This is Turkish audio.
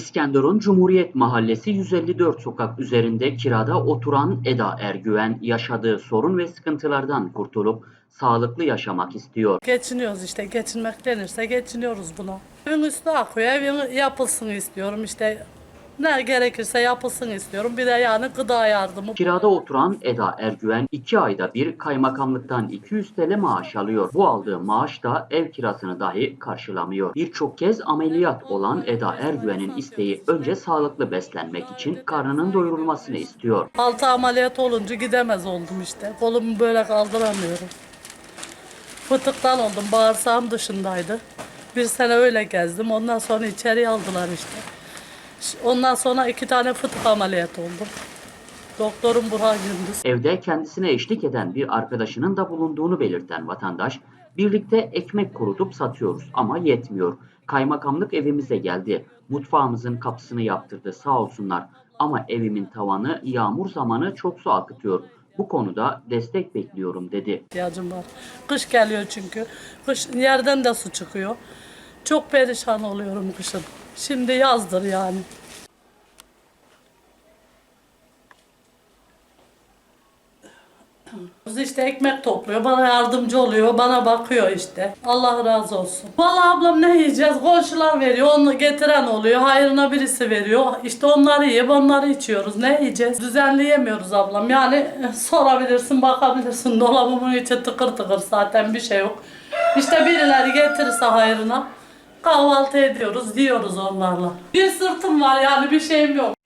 İskenderun Cumhuriyet Mahallesi 154 sokak üzerinde kirada oturan Eda Ergüven yaşadığı sorun ve sıkıntılardan kurtulup sağlıklı yaşamak istiyor. Geçiniyoruz işte. Geçinmek denirse geçiniyoruz buna. Evin üstüne akıyor. Evin yapılsın istiyorum işte. Ne gerekirse yapılsın istiyorum. Bir de yani gıda yardımı. Kirada oturan Eda Ergüven 2 ayda bir kaymakamlıktan 200 TL maaş alıyor. Bu aldığı maaş da ev kirasını dahi karşılamıyor. Birçok kez ameliyat olan Eda Ergüven'in isteği önce sağlıklı beslenmek için karnının doyurulmasını istiyor. Altı ameliyat olunca gidemez oldum işte. Kolumu böyle kaldıramıyorum. Fıtıktan oldum. Bağırsağım dışındaydı. Bir sene öyle gezdim. Ondan sonra içeri aldılar işte. Ondan sonra iki tane fıtık ameliyat oldum. Doktorum Burhan Gündüz. Evde kendisine eşlik eden bir arkadaşının da bulunduğunu belirten vatandaş, birlikte ekmek kurutup satıyoruz ama yetmiyor. Kaymakamlık evimize geldi. Mutfağımızın kapısını yaptırdı sağ olsunlar. Ama evimin tavanı yağmur zamanı çok su akıtıyor. Bu konuda destek bekliyorum dedi. ihtiyacım var. Kış geliyor çünkü. Kış yerden de su çıkıyor. Çok perişan oluyorum kışın. Şimdi yazdır yani. İşte ekmek topluyor, bana yardımcı oluyor, bana bakıyor işte. Allah razı olsun. Vallahi ablam ne yiyeceğiz? Komşular veriyor, onu getiren oluyor, hayrına birisi veriyor. İşte onları yiyip onları içiyoruz. Ne yiyeceğiz? Düzenli yemiyoruz ablam. Yani eh, sorabilirsin, bakabilirsin. Dolabımın içi tıkır tıkır zaten bir şey yok. İşte birileri getirirse hayrına kahvaltı ediyoruz, yiyoruz onlarla. Bir sırtım var yani bir şeyim yok.